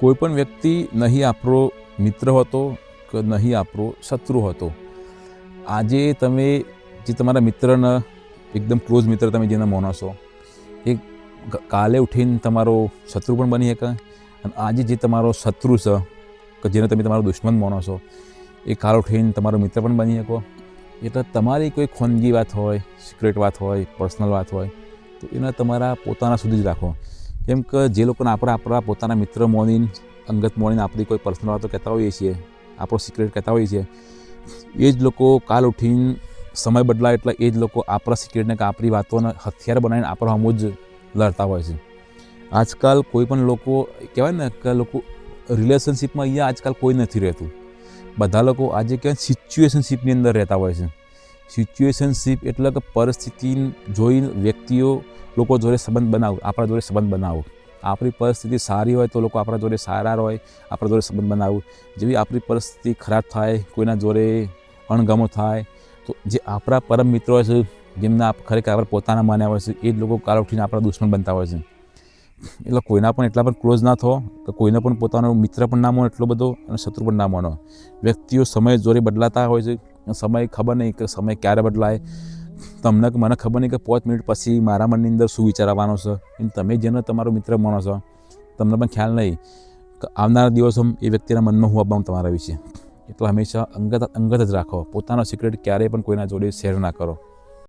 કોઈ પણ વ્યક્તિ નહીં આપણો મિત્ર હતો કે નહીં આપણો શત્રુ હતો. આજે તમે જે તમારા મિત્રને, એકદમ ક્લોઝ મિત્ર તમે જેને માનો છો, એ કાલે ઉઠીને તમારો શત્રુ પણ બની શકે અને આજે જે તમારો શત્રુ છે, કે જેને તમે તમારો દુશ્મન માનો છો, એ કાલે ઉઠીને તમારો મિત્ર પણ બની શકો. એટલે તમારી કોઈ ખોનગી વાત હોય સિક્રેટ વાત હોય પર્સનલ વાત હોય, તો એને તમારા પોતાના સુધી જ રાખો. કેમ કે જે લોકોને આપણે આપણા પોતાના મિત્ર મોનીને અંગત મોનીને આપણી કોઈ પર્સનલ વાતો કહેતા હોઈએ છીએ, આપણો સિક્રેટ કહેતા હોઈએ છીએ, એ જ લોકો કાલ ઉઠીને સમય બદલાય એટલે એ જ લોકો આપણા સિક્રેટને કે આપણી વાતોને હથિયાર બનાવીને આપણો હમું જ લડતા હોય છે. આજકાલ કોઈ પણ લોકો, કહેવાય ને કે લોકો રિલેશનશિપમાં અહીંયા આજકાલ કોઈ નથી રહેતું. બધા લોકો આજે કહેવાય સિચ્યુએશનશિપની અંદર રહેતા હોય છે. સિચ્યુએશનશિપ એટલે કે પરિસ્થિતિ જોઈને વ્યક્તિઓ લોકો જોડે સંબંધ બનાવો, આપણા જોડે સંબંધ બનાવો. આપણી પરિસ્થિતિ સારી હોય તો લોકો આપણા જોડે સારા હોય આપણા જોડે સંબંધ બનાવો. જેવી આપણી પરિસ્થિતિ ખરાબ થાય, કોઈના જોડે અણગમો થાય, તો જે આપણા પરમ મિત્રો હોય છે, જેમના ખરેખર આપણે પોતાના માન્યા હોય છે, એ જ લોકો કાળ ઉઠીને આપણા દુશ્મન બનતા હોય છે. એટલે કોઈના પણ એટલા પણ ક્લોઝ ના થો, કે કોઈને પણ પોતાનો મિત્ર પણ ના માનો એટલો બધો, અને શત્રુ પણ ના માનો. વ્યક્તિઓ સમય જોડે બદલાતા હોય છે, સમય ખબર નહીં કે સમય ક્યારે બદલાય. તમને મને ખબર નહીં કે પાંચ મિનિટ પછી મારા મનની અંદર શું વિચારવાનો છે. એમ તમે જેને તમારો મિત્ર માનો છો, તમને પણ ખ્યાલ નહીં કે આવનારા દિવસો એ વ્યક્તિના મનમાં હું આપવાનું તમારા વિશે. એટલે હંમેશા અંગત અંગત જ રાખો. પોતાનો સિક્રેટ ક્યારેય પણ કોઈના જોડે શેર ના કરો.